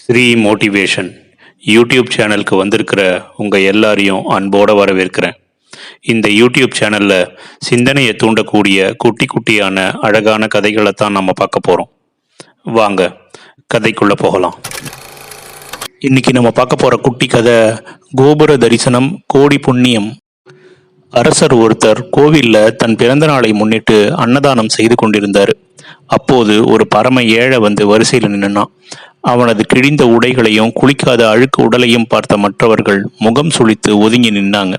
Sri motivation YouTube சேனலுக்கு வந்திருக்கிற உங்கள் எல்லாரையும் அன்போடு வரவேற்கிறேன். இந்த யூடியூப் சேனலில் சிந்தனையை தூண்டக்கூடிய குட்டி குட்டியான அழகான கதைகளை தான் நம்ம பார்க்க போகிறோம் வாங்க கதைக்குள்ளே போகலாம். இன்னைக்கு நம்ம பார்க்க போகிற குட்டி கதை கோபுர தரிசனம் கோடி புண்ணியம். அரசர் ஒருத்தர் கோவில்ல தன் பிறந்த நாளை முன்னிட்டு அன்னதானம் செய்து கொண்டிருந்தார். அப்போது ஒரு பரம ஏழை வந்து வரிசையில் நின்றுனான் அவனது கிழிந்த உடைகளையும் குளிக்காத அழுக்கு உடலையும் பார்த்த மற்றவர்கள் முகம் சுளித்து ஒதுங்கி நின்னாங்க.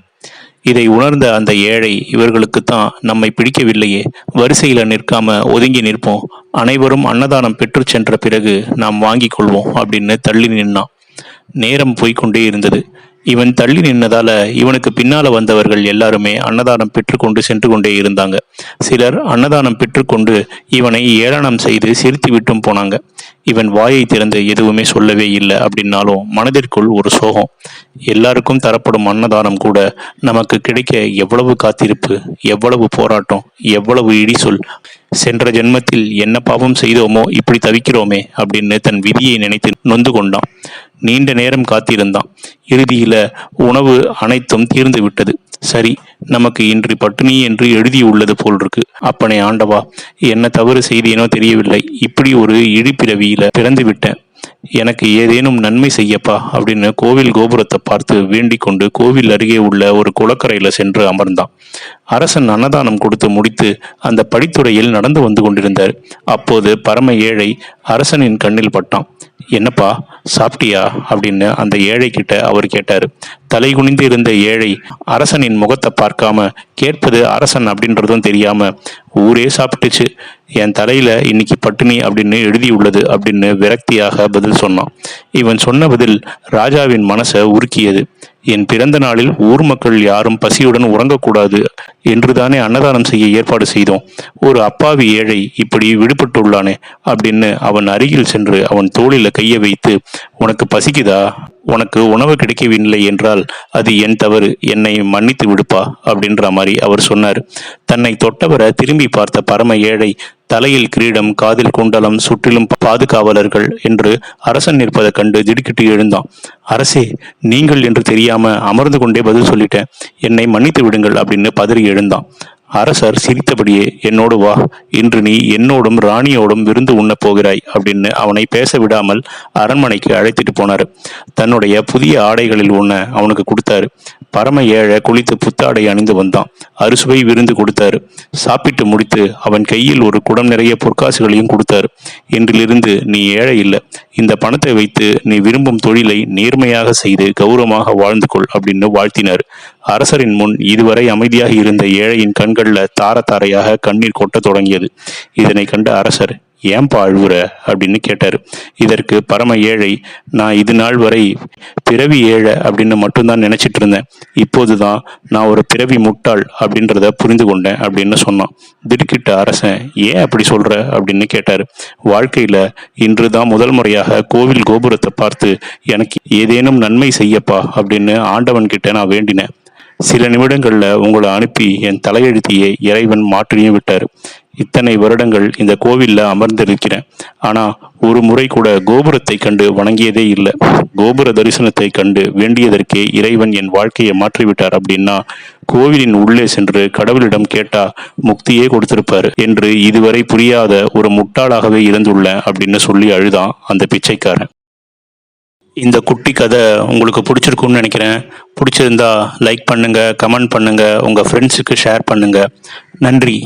இதை உணர்ந்த அந்த ஏழை இவர்களுக்கு தான் நம்மை பிடிக்கவில்லையே வரிசையில் நிற்காம ஒதுங்கி நிற்போம். அனைவரும் அன்னதானம் பெற்று சென்ற பிறகு நாம் வாங்கிக் கொள்வோம் அப்படின்னு தள்ளி நின்னான். நேரம் போய்க்கொண்டே இருந்தது. இவன் தள்ளி நின்னதால இவனுக்கு பின்னால வந்தவர்கள் எல்லாருமே அன்னதானம் பெற்றுக்கொண்டு சென்று கொண்டே இருந்தாங்க. சிலர் அன்னதானம் பெற்றுக்கொண்டு இவனை ஏளனம் செய்து சிரித்து விட்டும் போனாங்க. இவன் வாயை திறந்து எதுவுமே சொல்லவே இல்லை அப்படின்னாலும் மனதிற்குள் ஒரு சோகம். எல்லாருக்கும் தரப்படும் அன்னதானம் கூட நமக்கு கிடைக்க எவ்வளவு காத்திருப்பு எவ்வளவு போராட்டம் எவ்வளவு இடி சொல் சென்ற ஜென்மத்தில் என்ன பாவம் செய்தோமோ இப்படி தவிக்கிறோமே அப்படின்னு தன் விதியை நினைத்து நொந்து கொண்டான். நீண்ட நேரம் காத்திருந்தான். இறுதியில உணவு அனைத்தும் தீர்ந்து விட்டது. சரி நமக்கு இன்று பட்டினி என்று எழுதியுள்ளது போல் இருக்கு அப்பனே ஆண்டவா என்ன தவறு செய்தேனோ தெரியவில்லை. இப்படி ஒரு இழிப்பிறவியில பிறந்து விட்டேன். எனக்கு ஏதேனும் நன்மை செய்யப்பா அப்படின்னு கோவில் கோபுரத்தை பார்த்து வேண்டிக் கொண்டு கோவில் அருகே உள்ள ஒரு குளக்கரையில சென்று அமர்ந்தான். அரசன் அன்னதானம் கொடுத்து முடித்து அந்த படித்துறையில் நடந்து வந்து கொண்டிருந்தார். அப்போது பரம ஏழை அரசனின் கண்ணில் பட்டான். என்னப்பா சாப்பிட்டியா? அப்படின்னு அந்த ஏழை கிட்ட அவர் கேட்டார். தலை குனிந்து இருந்த ஏழை அரசனின் முகத்தை பார்க்காம கேட்பது அரசன் அப்படின்றதும் தெரியாம ஊரே சாப்பிட்டுச்சு. என் தலையில இன்னைக்கு பட்டினி அப்படின்னு எழுதியுள்ளது அப்படின்னு விரக்தியாக பதில் சொன்னான். இவன் சொன்ன பதில் ராஜாவின் மனசை உருக்கியது. என் பிறந்த நாளில் ஊர் மக்கள் யாரும் பசியுடன் உறங்கக்கூடாது என்றுதானே அன்னதானம் செய்ய ஏற்பாடு செய்தோம். ஒரு அப்பாவி ஏழை இப்படி விடுபட்டுள்ளானே அப்படின்னு அவன் அருகில் சென்று அவன் தோளில கையை வைத்து உனக்கு பசிக்குதா? உனக்கு உணவு கிடைக்கவில்லை என்றால் அது என் தவறு. என்னை மன்னித்து விடுப்பா? அப்படின்ற மாதிரி அவர் சொன்னார். தன்னை தொட்டவரை திரும்பி பார்த்த பரம ஏழை தலையில் கிரீடம் காதில் குண்டலம் சுற்றிலும் பாதுகாவலர்கள் என்று அரசன் நிற்பதைக் கண்டு திடுக்கிட்டு எழுந்தான். அரசே நீங்கள் என்று தெரியாம அமர்ந்து கொண்டே பதில் சொல்லிட்டேன். என்னை மன்னித்து விடுங்கள் அப்படின்னு பதறி எழுந்தான். அரசர் சிரித்தபடியே என்னோடு வா இன்று நீ என்னோடும் ராணியோடும் விருந்து உண்ணப் போகிறாய் அப்படின்னு அவனை பேச விடாமல் அரண்மனைக்கு அழைத்துட்டு போனாரு. தன்னுடைய புதிய ஆடைகளில் ஒன்று அவனுக்கு கொடுத்தாரு. பரம ஏழை குளித்து புத்தாடை அணிந்து வந்தான். அறுசுவை விருந்து கொடுத்தாரு. சாப்பிட்டு முடித்து அவன் கையில் ஒரு குடம் நிறைய பொற்காசுகளையும் கொடுத்தாரு. இன்றிலிருந்து நீ ஏழை இல்லை. இந்த பணத்தை வைத்து நீ விரும்பும் தொழிலை நேர்மையாக செய்து கௌரவமாக வாழ்ந்து கொள் அப்படின்னு வாழ்த்தினார். அரசரின் முன் இதுவரை அமைதியாக இருந்த ஏழையின் கண்களில் தார தாரையாக கண்ணீர் கொட்டத் தொடங்கியது. இதனை கண்ட அரசர் ஏன்பா அழுவுற? அப்படின்னு கேட்டாரு. இதற்கு பரம ஏழை நான் இது நாள் வரை பிறவி ஏழை அப்படின்னு மட்டும்தான் நினைச்சிட்டு இருந்தேன். இப்போதுதான் நான் ஒரு பிறவி முட்டாள் அப்படின்றத புரிந்து கொண்டேன் அப்படின்னு சொன்னான். திடுக்கிட்ட அரசன் ஏன் அப்படி சொல்ற? அப்படின்னு கேட்டாரு. வாழ்க்கையில இன்றுதான் முதல் முறையாக கோவில் கோபுரத்தை பார்த்து எனக்கு ஏதேனும் நன்மை செய்யப்பா அப்படின்னு ஆண்டவன் கிட்ட நான் வேண்டினேன். சில நிமிடங்களில் உங்களை அனுப்பி என் தலையெழுத்தியை இறைவன் மாற்றியும் விட்டார். இத்தனை வருடங்கள் இந்த கோவிலில் அமர்ந்திருக்கிறேன். ஆனால் ஒரு முறை கூட கோபுரத்தை கண்டு வணங்கியதே இல்லை. கோபுர தரிசனத்தை கண்டு வேண்டியதற்கே இறைவன் என் வாழ்க்கையை மாற்றிவிட்டார் அப்படின்னா கோவிலின் உள்ளே சென்று கடவுளிடம் கேட்டா முக்தியே கொடுத்திருப்பார் என்று இதுவரை புரியாத ஒரு முட்டாளாகவே இருந்துள்ளேன் அப்படின்னு சொல்லி அழுதான் அந்த பிச்சைக்காரன். இந்த குட்டி கதை உங்களுக்கு பிடிச்சிருக்கும்னு நினைக்கிறேன். பிடிச்சிருந்தா லைக் பண்ணுங்கள் கமெண்ட் பண்ணுங்கள் உங்கள் ஃப்ரெண்ட்ஸுக்கு ஷேர் பண்ணுங்கள் நன்றி.